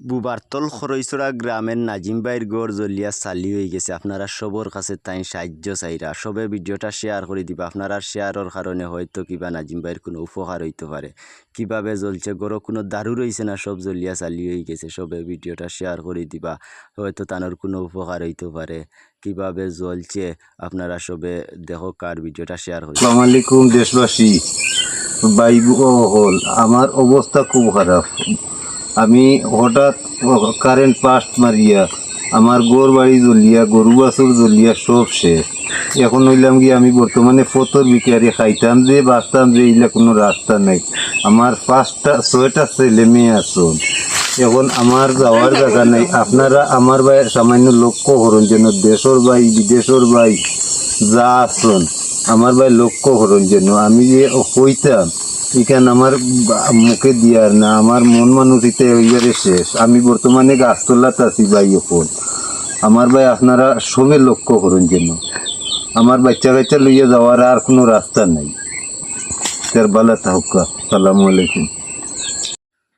বুবারতল খরইছড়া গ্রামের নাজিম ভাইয়ের গড় জ্বলিয়া চালি হয়ে গেছে। আপনারা সবর কাছে তাই সাহায্য চাইরা সবে ভিডিওটা শেয়ার করে দিবা। আপনারা শেয়ারের কারণে হয়তো কিবা নাজিম ভাইয়ের কোনো উপকার হইতে পারে। কীভাবে জ্বলছে? গড় কোনো দারু রইছে না সব জ্বলিয়া চালি হয়ে গেছে? সবে ভিডিওটা শেয়ার করে দিবা। হয়তো তানোর কোনো উপকার হইতে পারে। কীভাবে জ্বলছে? আপনারা সবে দেখো কার ভিডিওটা শেয়ার করে আসসালামু আলাইকুম দেশবাসী। বাইবু হল আমার অবস্থা খুব খারাপ। আমি হঠাৎ কারেন্ট পাস্ট মারিয়া, আমার গোর বাড়ি জ্বলিয়া, গরু বাছুর জ্বলিয়া, সব শেষ। এখন হইলাম কি আমি বর্তমানে ফতর বিকারি খাইতাম যে, বাঁচতাম যে, এইলা কোনো রাস্তা নাই। আমার পাঁচটা, ছয়টা ছেলে মেয়ে আসুন এখন আমার যাওয়ার জায়গা নাই। আপনারা আমার ভাই সামান্য লক্ষ্য করুন যেন দেশর ভাই, বিদেশর ভাই যা আসুন আমার ভাই লক্ষ্য করুন যেন। আমি যে কইতাম এখান আমার মুখে দিয়ার না, আমার মন মানুষিতে ওইবারে শেষ। আমি বর্তমানে গাছতলাত আছি ভাই এখন আমার ভাই আপনারা সবে লক্ষ্য করুন যেন। আমার বাচ্চা কাচ্চা লইয়া যাওয়ার আর কোনো রাস্তা নাই। তার তাহকা সালামু আলাইকুম।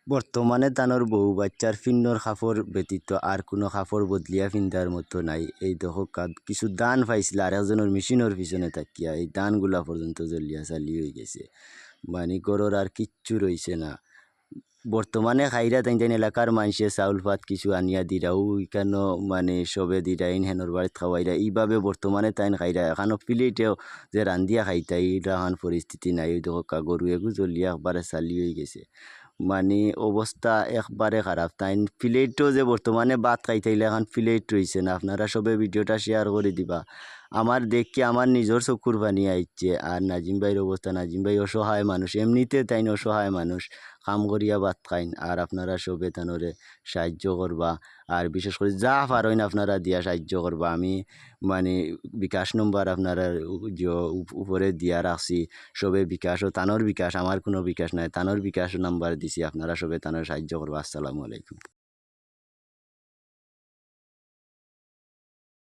বর্তমানে তানোর বহু বাচ্চার ফিন্নর কাপড় ব্যতীত আর কোনো কাপড় বদলিয়া ফিন্দার মতো নাই। এই দেখো কাদ, কিছু দান পাইছিল আর একজনের মেশিনের পিছনে তাকিয়া। এই দানগুলা পর্যন্ত জ্বলিয়া চালি হয়ে গেছে। মানে গরর আর কিচ্ছু রয়েছে না। বর্তমানে খাইরা তাই তাই এলাকার মানুষে চাউল ভাত কিছু আনিয়া দিরা ও ইকানো মানে সবে দিরা ইন হেনর বাড়িত খাওয়াইরা এইভাবে বর্তমানে তাইন খাইরা এখানো প্লেটেও যে রান্ধিয়া খাইতা এইরকম পরিস্থিতি নাই ওই দেখো গরু এগু জ্বলিয়া একবারে চালি হয়ে গেছে। মানে অবস্থা একবারে খারাপ। তাই প্লেটও যে বর্তমানে ভাত খাইতাইলে এখন প্লেট রয়েছে না। আপনারা সবে ভিডিওটা শেয়ার করে দিবা। আমার দেখি আমার নিজের চক্ষুর পানি আইচ্ছে। আর নাজিম ভাইয়ের অবস্থা, নাজিম ভাই অসহায় মানুষ, এমনিতে তাই অসহায় মানুষ। কাম করিয়া ভাত খাইন। আর আপনারা সবে তানোরে সাহায্য করবা। আর বিশেষ করে যা পারেন আপনারা দিয়া সাহায্য করবা। আমি মানে বিকাশ নম্বর আপনারা উপরে দিয়া রাখছি। সবে বিকাশ ও তানোর বিকাশ, আমার কোনো বিকাশ নাই। তানোর বিকাশ নাম্বার দিছি। আপনারা সবে তানোর সাহায্য করবা। আসসালামু আলাইকুম।